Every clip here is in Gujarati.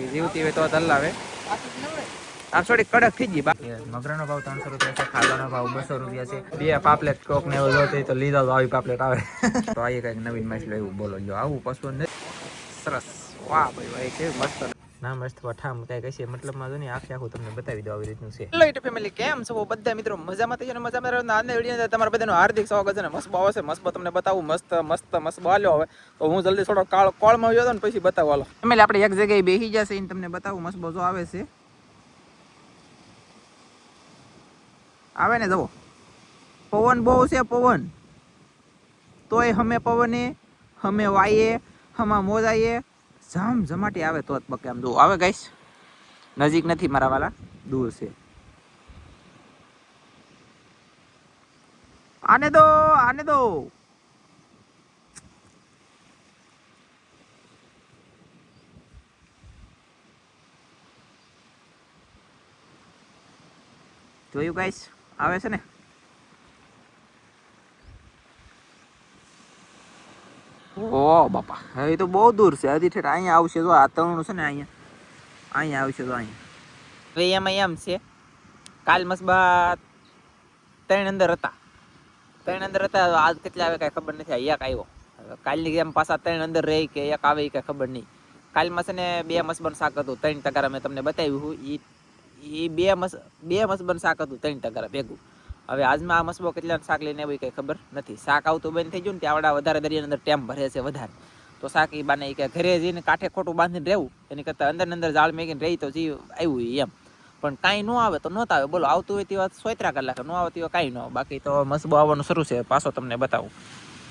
બાકી જીવતી હોય તો જ હલાવે. આમ થોડી કડક થઈ ગઈ, બાકી. મગરનો ભાવ ત્રણસો રૂપિયા છે ખાવાનો ભાવ બસો રૂપિયા છે. બે પાપલેટ કોક ને એવું જોતી તો લીધા તો આવી પાપલેટ આવે. તો આ કંઈક નવીન માછલી એવું બોલો. જો આવું પશુ સરસ. વાહ ભાઈ ભાઈ કેવું મસ્ત ના મસ્ત વઠામ કઈ છે મતલબમાં જો ને આખે આખું તમને બતાવી દો આવી રીતનું છે. હેલો ફેમિલી કેમ છો? બધા મિત્રો મજામાં થઈ ને? મજામાં રહો આજના વીડિયો તમારા બધાનું હાર્દિક સ્વાગત છે ને? મસ્ત આવશે મસ્ત તમને બતાવું. મસ્ત મસ્ત મસ્ત હાલ્યો હવે. તો હું જલ્દી થોડો કાળ, કોળમાં આવ્યો ને પછી બતાવો. હાલો. ફેમિલી આપણે એક જગ્યાએ બેસી જશે ને તમને બતાવું. મસ્ત જો આવે છે. આવે ને? જવો પવન બહુ છે, પવન. તોય હમે પવને, હમે વાઈએ, હમા મોજાઈએ. જામ જમાટી આવે તો જ બકે આમ જો આવે ગાઈસ? નજીક નથી મારા વાલા. દૂર છે. આને દો આને દો. જોયું ગાઈસ? આવે છે ને? ઓ બાપા, હવે તો બહુ દૂર છે. હજી ઠેઠ અહીંયા આવશે તો આ તણું છે ને અહીંયા. અહીંયા આવશે તો અહીંયા. હવે એમાં એમ છે. કાલ મસબા ત્રણ અંદર હતા. ત્રણ અંદર હતા આજ કેટલા આવે કાંઈ ખબર નથી. એક આવ્યો. કાલની જેમ પાછા ત્રણ અંદર રહી કે એક આવે એ ખબર નહીં. કાલમાં છે ને બે મસબન શાક હતું, ત્રણ ટકારા મેં તમને બતાવ્યું. એ બે મસ, બે મસબન શાક હતું, ત્રણ ટકારા ભેગું. હવે આજમાં આ મસબો કેટલા શાક લઈને આવી કંઈ ખબર નથી. શાક આવતું બંધ થઈ ગયું ને ત્યાં વધારે દરિયાની અંદર ટેમ ભરે છે વધારે. તો શાક એ બાને કે ઘરે જઈને કાંઠે ખોટું બાંધીને રહેવું. એની કરતાં અંદર અંદર જાળ મેગીને રહી તો જીવ આવ્યું એમ. પણ કાંઈ ન આવે તો નહોતા આવે. બોલો, આવતું હોય તે વાત સોયત્રા કલાક, ન આવતી હોય કાંઈ ન આવે. બાકી તો મસબો આવવાનું શરૂ છે. પાછો તમને બતાવું.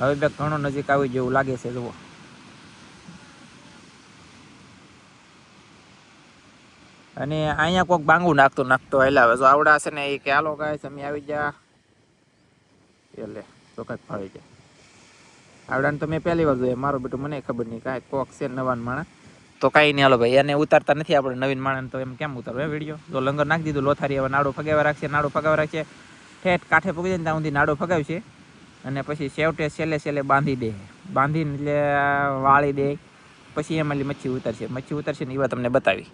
હવે બે ઘણો નજીક આવી જેવું લાગે છે, જુઓ. અને અહીંયા કોક બાંગુ નાખતો નાખતો હલાવે જો આવડા છે ને એ કે, હાલો ગાય તમે આવી જા એટલે તો કંઈક ફાવી જાય. આવડાને તો મેં પહેલી વાર જોયા. મારું બેટું મને ખબર નહીં કાંઈ. કોક છે નવાન માણસ. તો કાંઈ નહીં, હાલો ભાઈ, એને ઉતારતા નથી આપણે નવીન માણસ તો એમ કેમ ઉતારવું? એ વીડિયો તો લંગર નાખી દીધું, લોથારી હવે નાડો ફગાવ્યા રાખશે, નાડો ફગાવ્યા રાખશે. ઠેઠ કાંઠે પગી જાય ત્યાં સુધી નાડો ફગાવશે. અને પછી છેવટે છેલ્લે છેલ્લે બાંધી દે. બાંધીને એટલે વાળી દે. પછી એમાં મચ્છી ઉતરશે. મચ્છી ઉતરશે ને એવા તમને બતાવી.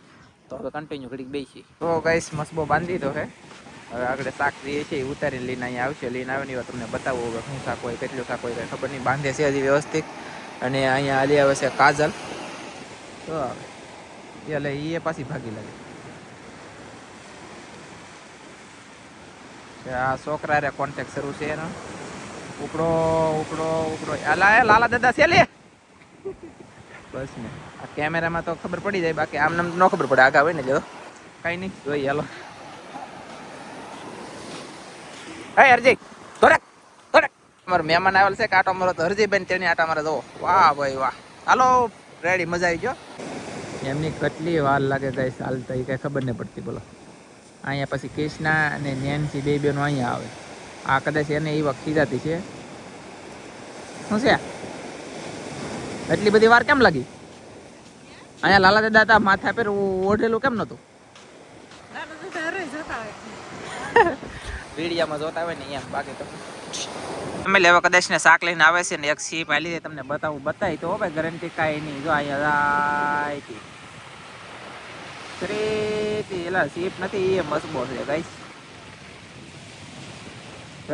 તો હવે કન્ટિન્યુ ઘડીક બેસી તો ગાઈસ મસબો બાંધી દો હે હવે આગળ શાક જે છે એ ઉતારીને લઈને અહીંયા આવશે. લઈને આવે ને તમને બતાવું હવે શું શાક હોય, કેટલું શાક હોય ખબર નહીં. બાંધે છે હજી વ્યવસ્થિત. અને અહીંયા હાલી આવે છે કાજલ. તો આવે. એટલે એ પાછી ભાગી લાગે. આ છોકરા રે કોન્ટેક્ટ શરૂ છે એનો. ઉપડો ઉપડો ઉપડો. લાલા દાદા છે લે. બસ ને. આ કેમેરામાં તો ખબર પડી જાય, બાકી આમ નામ ન ખબર પડે. આગા હોય ને જો કઈ નહીં. જોઈએ હાલો. હે અરજી થોડેક થોડેક અમારો મહેમાન આવેલ છે, કાંટો મારો તો હરજીબેન તેની આટા મારે જવો. વાહ, ભાઈ, વાહ. હાલો રેડી મજા આવી ગયો. એમની કેટલી વાર લાગે ગઈ તો એ કઈ ખબર નહીં પડતી, બોલો. અહીંયા પછી કૃષ્ણા અને નેન્સી બે બેનો અહીંયા આવે. આ કદાચ એને એ વખત ખીજાતી છે. શું છે? એટલી બધી વાર કેમ લાગી? અહીંયા લાલા દાદા હતા માથા પર ઓઢેલું કેમ નતું વીડિયામાં જોતા હોય ને એમ બાકી તો. અમે લેવા કદાચ ને શાક લઈને આવે છે ને એક સીપ આલી દે તમને બતાવું બતાવી તો ભાઈ ગેરંટી કાંઈ નહીં. જો અહીંયા થી એલા સીપ નથી એ મસબો છે ગાઈસ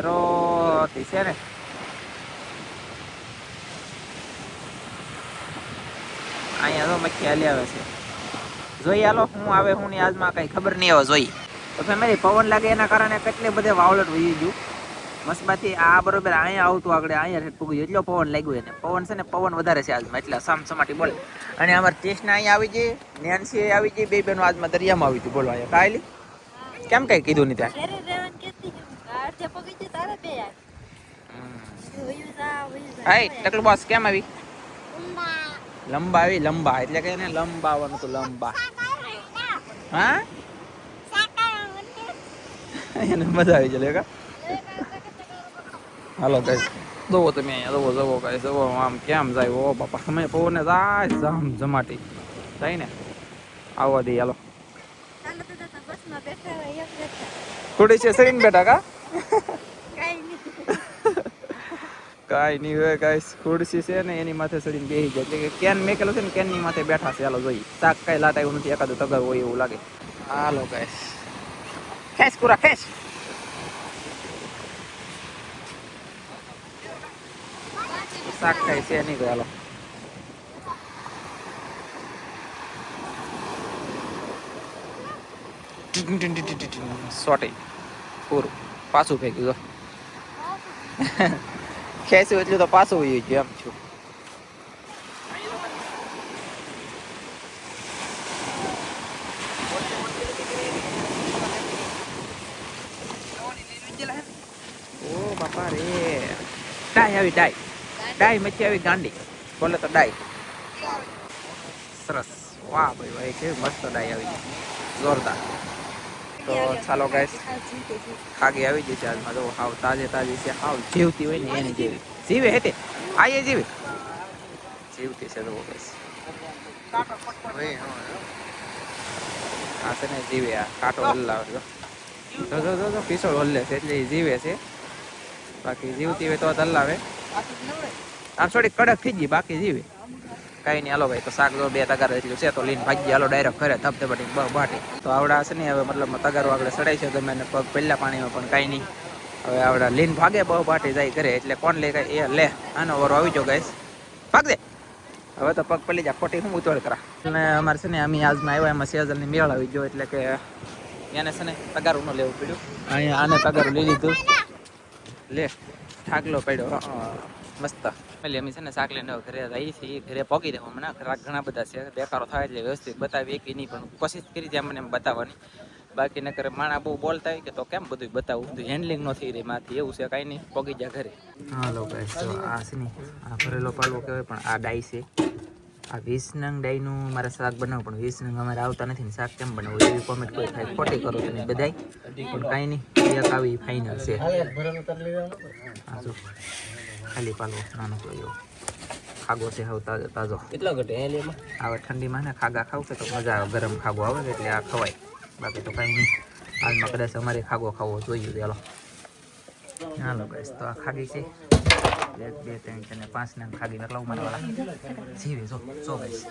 રોતી છે ને? અહીંયા તો મખી હાલી આવે છે. જોઈ હાલો હું આવે હું ની આજમાં કઈ ખબર નહીં આવે જોઈ. તો ફેમિલી પવન લાગે એના કારણે કેટલે બધે વાવલટ વહી ગયું. મસબાથી આ બરોબર અહીંયા આવતું આગળ અહીંયા ઠેઠ પૂગ્યું એટલો પવન લાગ્યો એને. પવન છે ને પવન વધારે છે આજમાં એટલે સામ સમાટી બોલે. અને અમારે ટેસ્ટના અહીંયા આવી જઈએ નેન્સી આવી જઈએ બે બેનો આજમાં દરિયામાં આવી હતી બોલો અહીંયા કાયલી કેમ કઈ કીધું નહીં ત્યાં. હાય ટકલું બોસ કેમ આવી? લંબા આવી લંબા. એટલે કે એને લંબાવાનું હતું લંબા. હા? એને મજા આવી જાય કા? હાલો કઈ જોવો તમે અહીંયા જોવો જોવો કઈ જોવો આમ કેમ જાય? ઓ બાપા સમય પવને જાય જામ જમાટી. જાય ને? આવવા દે હાલો. થોડી છે સડીને બેઠા કા? કાંઈ નહીં. હોય, કાંઈ ખુરશી છે ને એની માથે ચડીને બેસી જાય. એટલે કે કેન મેકેલો છે ને, કેનની માથે બેઠા છે, હાલો જોઈએ. શાક કાંઈ એવું નથી, એકાદું તગર હોય એવું લાગે. હાલો ગાઈસ ખેંચ પૂરા ખેંચ શાક કાંઈ છે નહીં હાલો. સોટી. પૂરું. પાછું ફેંકી ખેંચ્યું એટલું તો પાછું હોય ગયું, એમ છું. બાપા રે. ડાય આવી, ડાય. ડાય મચ્છી આવી ગાંડી. બોલે તો ડાય. સરસ. વાહ ભાઈ ભાઈ, કેવી મસ્ત ડાય આવી જોરદાર. તો ચાલો ગાઈસ ખાગી આવી જશે આજમાં તો હાવ તાજે તાજી છે, હાવ જીવતી હોય ને એની જેવી. જીવે હેતે આયે જીવે. જીવતી છે તો ગાઈસ આ છે ને જીવે, આ કાંટો હલાવે જો. જો જો જો પીસોળ હલ્લે છે એટલે જીવે છે. બાકી જીવતી હોય તો હલ્લાવે. આમ થોડી કડક થઈ ગઈ, બાકી જીવે. કઈ નહીં. હાલો ભાઈ, તો શાક બે તગાર એટલું છે, તો લઈને ભાગી હાલો ડાયરેક્ટ ઘરે ધબધબાટી બ બાટી. તો આવડા છે ને, હવે મતલબ તગારો આગળ સડાય છે, ગમે ને પગ પહેલા પાણીમાં, પણ કાંઈ નહીં. હવે આવડા લીન ભાગે બહુ બાટી જાય ઘરે. એટલે કોણ લે એ લે. આનો વારો આવી જો ગાઈસ ભાગ હવે તો પગ પડી જા ખોટી હું ઉતોડ કરા. અને અમારે છે ને, અમે આજમાં આવ્યા, એમાં સેજલની મેળ આવી ગયો, એટલે કે એને છે ને, તગારું ન લેવું પડ્યું. અહીંયા આને તગારું લઈ લીધું. લે ઠાકલો પડ્યો. મસ્ત. એટલે અમે છે ને શાક લઈને ઘરે આવી છીએ, ઘરે પોકી દેવા મને ઘણા ઘણા બધા છે દેખાડો થાય એટલે વ્યવસ્થિત બતાવી કે નહીં, પણ કોશિશ કરી છે મને બતાવવાની. બાકી નકર માણા બહુ બોલતા હોય કે તો કેમ બધું બતાવું? બધું હેન્ડલિંગ નથી રહી માથી એવું છે કાંઈ નહીં પોકી જા ઘરે. હાલો ગાઈસ તો આ છે ને, આ ભરેલો પાલવો કહેવાય, પણ આ ડાઈ છે. આ વીસ નંગ ડાયનું મારે શાક બનાવવું, પણ વીસ નંગ અમારે આવતા નથી ને શાક કેમ બનાવવું, એવી કોમેન્ટ કોઈ થાય ખોટી કરો તમે બધાય. પણ કાંઈ નહીં, એક આવી ફાઇનલ છે. આ પાલો ખાલી પાલવો નાનો એવો ખાગો છે હવે તાજો તાજો. કેટલા ઘટે એમાં? હવે ઠંડીમાં ને ખાગા ખાવ કે તો મજા આવે ગરમ ખાગો આવે એટલે આ ખવાય. બાકી તો કાંઈ નહીં. હાલમાં કદાચ અમારે ખાગો ખાવો જોઈએ ચાલો. ચાલો ગાઈસ તો આ ખાગી છે. એક બે ત્રણ ચાર ને પાંચ ને ખાગી એટલા ઉમર વાળા જીવે જો જો ગાઈસ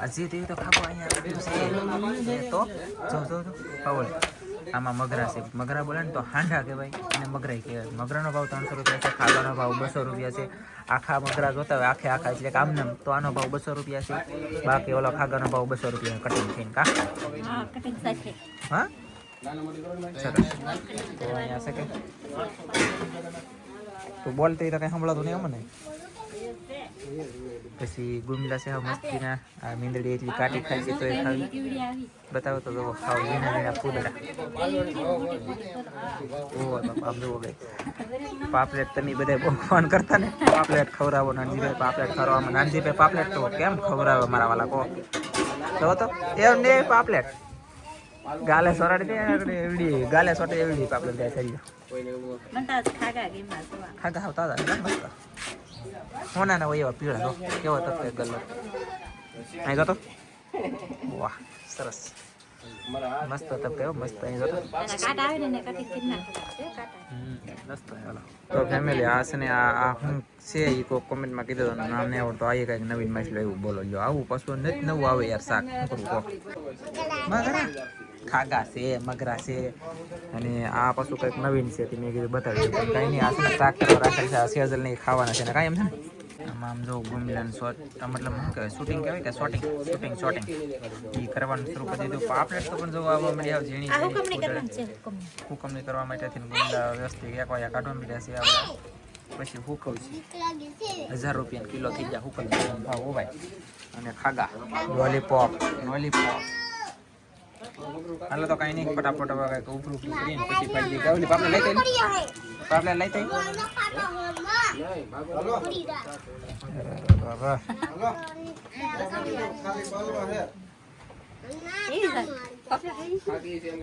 આ જે તેવી તો ખાગો અહીંયા તો જો જો જો પાવલ આમાં મગરા છે. મગરા બોલે ને તો હાંડા કહેવાય. અને મગરાઈ કહેવાય. મગરાનો ભાવ ત્રણસો રૂપિયા છે ખાવાનો ભાવ બસો રૂપિયા છે. આખા મગરા જોતા હોય આખે આખા. એટલે આમને તો આનો ભાવ બસો રૂપિયા છે. બાકી ઓલો ખાગાનો ભાવ બસો રૂપિયા કટિંગ થઈને કા? હા સરસ. તું બોલતી તો કઈ સંભળાતું નહીં અમને પછી ગુમલા છે મસ્તીના. આ મીંદડી એટલી કાટી ખાઈ છે તો એ ખાવી. બતાવો તો જો ખાવ ઝીણા ઝીણા ફૂદડા. ઓહો બાપા જુઓ ગઈ પાપલેટ તમે બધા બહુ ફોન કરતા ને. પાપલેટ ખવડાવો નાનજીભાઈ પાપલેટ ખવડાવવામાં નાનજીભાઈ પાપલેટ તો કેમ ખવડાવે મારા વાલા કહો? તો તો એમ ને પાપલેટ. ગાલે સોરાડી દે એવડી ગાલે સોટે એવડી પાપલેટ જાય થઈ ગયો ખાગા તાજા ને મસ્ત. હોના ના હોય એવા પીળા તો કેવો તક ગલ્લો. અહીં તો વાહ, સરસ. મસ્ત તપ મસ્ત અહીં તો એના કાંટા આવે ને એને કટિંગ કરી નાખવા છે કાંટા મસ્ત હાલો. તો ફેમિલી આ છે ને, આ હું છે એ કોઈ કોમેન્ટમાં કીધું હતું, નામ નહીં આવડતો, આ કંઈક નવીન માછલું એવું બોલો જો આવું પાછું નથી નવું આવે યાર શાક, શું કરવું કહો? મગરા ખાગા છે મગરા છે અને આ પાછું કંઈક નવીન છે તે મેં કીધું બતાવી પણ કંઈ નહીં આ શાક કરવા રાખેલ છે આ સેઝલ નહીં ખાવાના છે ને કાંઈ એમ છે ને? આમાં આમ જો ગુમલાન શોટ મતલબ શું કહેવાય શૂટિંગ કહેવાય કે શોટિંગ શૂટિંગ શોટિંગ એ કરવાનું શરૂ કરી દીધું. પાપલેટ તો પણ જો આવવા મળી આવે ઝીણી હુકમની છે કરવા માટેથી ગુંદા વ્યવસ્થિત એક વાગ્યા કાઢવા મળ્યા છે આપણે. પછી હુકવશે હજાર રૂપિયા કિલો થઈ જાય હુકમ. ભાવ હોવાય. અને ખાગા. લોલીપોપ લોલીપોપ હાલો તો કાંઈ નહીં ફટાફટ હવે ઉપરું ઉપરું કરીને પછી પાડી ઓલી લઈ થઈ પાપલે લઈ થઈ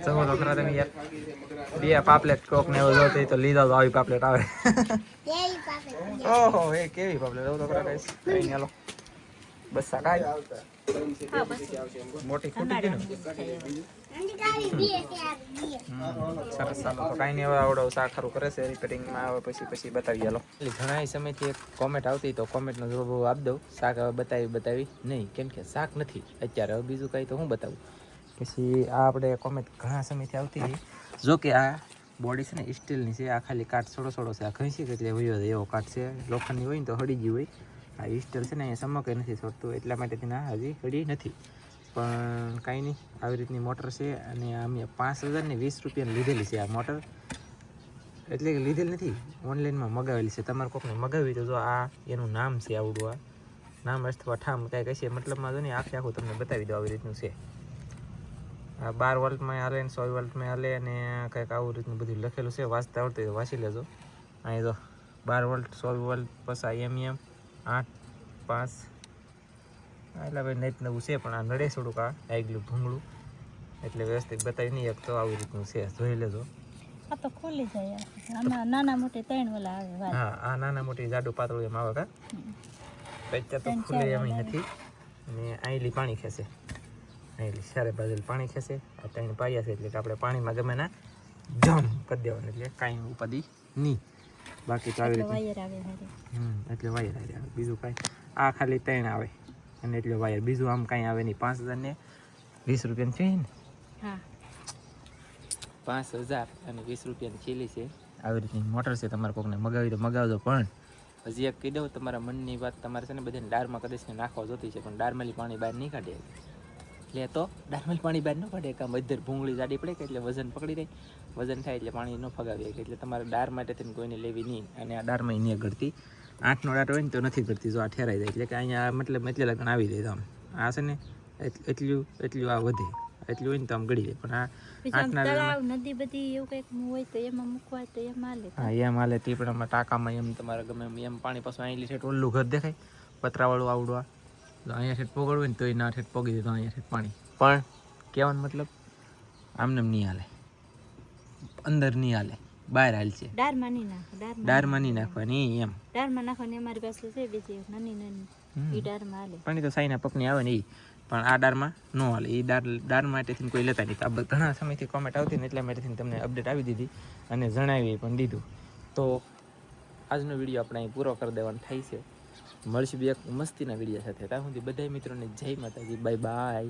જવો તો ખરા તમે યાર. બે પાપલેટ કોક ને એવું જોતી તો લીધા તો આવી પાપલેટ આવે. ઓહો એ કેવી પાપલેટ? એવું તો ખરા કઈ હાલો. બસ સાકાય હા મોટી ખૂટી ગઈ હમ, સરસ ચાલો તો કાંઈ નહીં હવે આવડો શાક સારું કરે છે રિપેરિંગમાં આવે પછી પછી બતાવી આલો એટલે ઘણા સમયથી એક કોમેન્ટ આવતી તો કોમેન્ટનો જવાબ આપી દઉં. શાક હવે બતાવી બતાવી નહીં કેમ કે શાક નથી. અત્યારે હવે બીજું કાંઈ તો હું બતાવું. પછી આ આપણે કોમેન્ટ ઘણા સમયથી આવતી હતી. જો કે આ બોડી છે ને સ્ટીલની છે આ ખાલી કાટ છોડો છોડો છે. આ ઘસી કે એટલે વયો એવો કાટ છે. લોખંડની હોય ને તો હળી ગયું હોય. આ ઈસ્ટર છે ને અહીંયા સમકે નથી છોડતું એટલા માટે તેના હજી હળી નથી. પણ કાંઈ નહીં, આવી રીતની મોટર છે અને અમે પાંચ હજારને વીસ રૂપિયાની લીધેલી છે આ મોટર. એટલે કે લીધેલ નથી, ઓનલાઈનમાં મગાવેલી છે. તમારે કોકને મગાવી તો જો આ એનું નામ છે આવડું આ. નામ અથવા ઠામ કાંઈક હશે મતલબમાં જો ને આખે આખું તમને બતાવી દો આવી રીતનું છે. આ બાર વોલ્ટમાં હાલે ને સો વોલ્ટમાં હાલે અને કંઈક આવું રીતનું બધું લખેલું છે. વાંચતા આવડતું વાંચી લેજો. અહીં જો બાર વોલ્ટ સો વોલ્ટ, પછી એમ એમ આઠ પાંચ એટલે ભાઈ નેટ નવું છે પણ આ નડે થોડુંક આ. આગલું ભૂંગળું. એટલે વ્યવસ્થિત બતાવી નહીં એક તો આવી રીતનું છે. જોઈ લેજો. આ તો ખોલી જાય આમાં નાના મોટે ત્રણ ઓલા આવે હા આ નાના મોટી જાડું પાતળું એમ આવે કા? અત્યારે તો ખુલે એમ નથી. અને આઈલી પાણી ખેંચે. આઈલી સારે બાજુ પાણી ખેંચે. આ ત્રણ પાયા છે એટલે કે આપણે પાણીમાં ગમે ના જમ કરી દેવાનું એટલે કાંઈ ઉપાધિ નહીં. બાકી તો આવી એટલે રીતે. વાયર આવે એટલે વાયર આવે બીજું કાંઈ? આ ખાલી ત્રણ આવે. અને એટલે વાયર. બીજું આમ કાંઈ આવે નહીં. પાંચ હજાર ને વીસ રૂપિયાની છે ને પાંચ હજાર અને વીસ રૂપિયાની ચીલી છે. આવી રીતની મોટર છે તમારે કોકને મગાવી તો મગાવજો પણ. હજી એક કહી દઉં તમારા મનની વાત તમારે છે ને બધાને ડારમાં કદાચ નાખવા જોતી છે પણ ડારમાંથી પાણી બહાર નહીં કાઢે. એટલે તો ડાર્મલ પાણી બહાર ન પડે કામ અધર ભૂંગળી જાડી પડે કે એટલે વજન પકડી રહે વજન થાય એટલે પાણી ન ફગાવી શકે એટલે તમારે ડાર માટે તેને કોઈને લેવી નહીં. અને આ ડારમાં નહીં ઘડતી આઠનો દાટ હોય ને તો નથી ઘડતી જો આ ઠેરાઈ જાય. એટલે કે અહીંયા મતલબ એટલે લગ્ન આવી જાય તો આમ. આ છે ને એટલું એટલું આ વધે. એટલું હોય ને તો આમ ગળી જાય. પણ આ આઠના તળાવ નદી બધી એવું કંઈક હોય તો એમાં મૂકવા હોય તો એમ હાલે. હા એમ હાલે. ટીપડામાં ટાંકામાં એમ તમારે ગમે એમ પાણી પાછું અહીં છે ઓલું ઘર દેખાય. પતરાવાળું આવડું આ તો અહીંયા ઠેઠ પોગળવું ને તો એ ના ઠેઠ પોગી દે તો અહીંયા ઠેઠ પાણી. પણ? કહેવાનો મતલબ? આમને નહીં હાલે. અંદર નહીં હાલે. બહાર હાલ છે. દાળમાં નહીં નાખો નહીં નાખવાની એમ. દાળમાં નાખવાની અમારી પાસે છે બીજી નાની નાની. એ દાળમાં હાલે. પણ એ તો સાઈના પકની આવે ને એ પણ આ દાળમાં ન હાલે. એ ડાર દાળ માટેથી કોઈ લેતા નહીં. આ ઘણા સમયથી કોમેન્ટ આવતી ને એટલા માટેથી તમને અપડેટ આવી દીધી અને જણાવી પણ દીધું. તો આજનો વીડિયો આપણે અહીં પૂરો કરી દેવાનો થાય છે. મળશે બી મસ્તીના વીડિયો સાથે. ત્યાં સુધી બધા મિત્રોને જય માતાજી બાય બાય